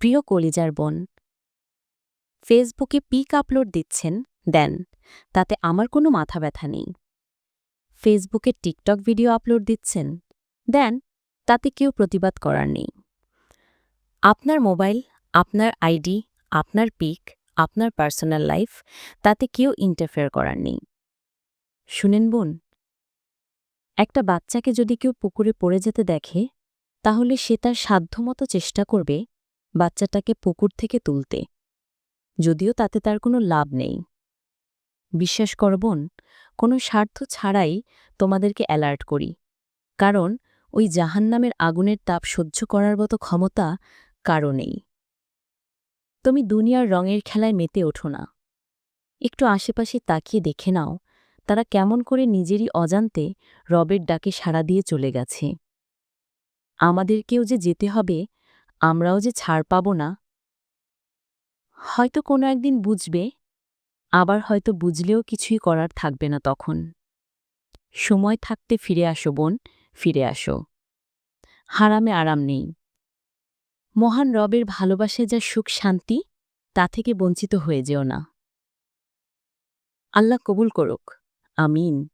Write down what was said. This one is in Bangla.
প্রিয় কলিজার বোন। ফেসবুকে পিক আপলোড দিচ্ছেন দেন, তাতে আমার কোনো মাথা ব্যথা নেই। ফেসবুকে টিকটক ভিডিও আপলোড দিচ্ছেন দেন, তাতে কেউ প্রতিবাদ করার নেই। আপনার মোবাইল, আপনার আইডি, আপনার পিক, আপনার পার্সোনাল লাইফ, তাতে কেউ ইন্টারফেয়ার করার নেই। শুনেন বোন, একটা বাচ্চাকে যদি কেউ পুকুরে পড়ে যেতে দেখে, তাহলে সে তার সাধ্যমতো চেষ্টা করবে বাচ্চাটাকে পুকুর থেকে তুলতে। যদিও তাতে তার কোনো লাভ নেই। বিশ্বাস করবন কোনো স্বার্থ ছাড়াই তোমাদেরকে অ্যালার্ট করি। কারণ ওই জাহান্নামের আগুনের তাপ সহ্য করার মতো ক্ষমতা কারও নেই। তুমি দুনিয়ার রঙের খেলায় মেতে ওঠো না। একটু আশেপাশে তাকিয়ে দেখে নাও, তারা কেমন করে নিজেরই অজান্তে রবের ডাকে সাড়া দিয়ে চলে গেছে। আমাদেরকেও যে যেতে হবে আমরাও যে ছাড় পাব না। হয়তো কোনো একদিন বুঝবে, আবার হয়তো বুঝলেও কিছুই করার থাকবে না তখন। সময় থাকতে ফিরে আসো বোন, ফিরে আসো। হারামে আরাম নেই। মহান রবের ভালোবাসে যা সুখ শান্তি, তা থেকে বঞ্চিত হয়ে যেও না। আল্লাহ কবুল করুক। আমিন।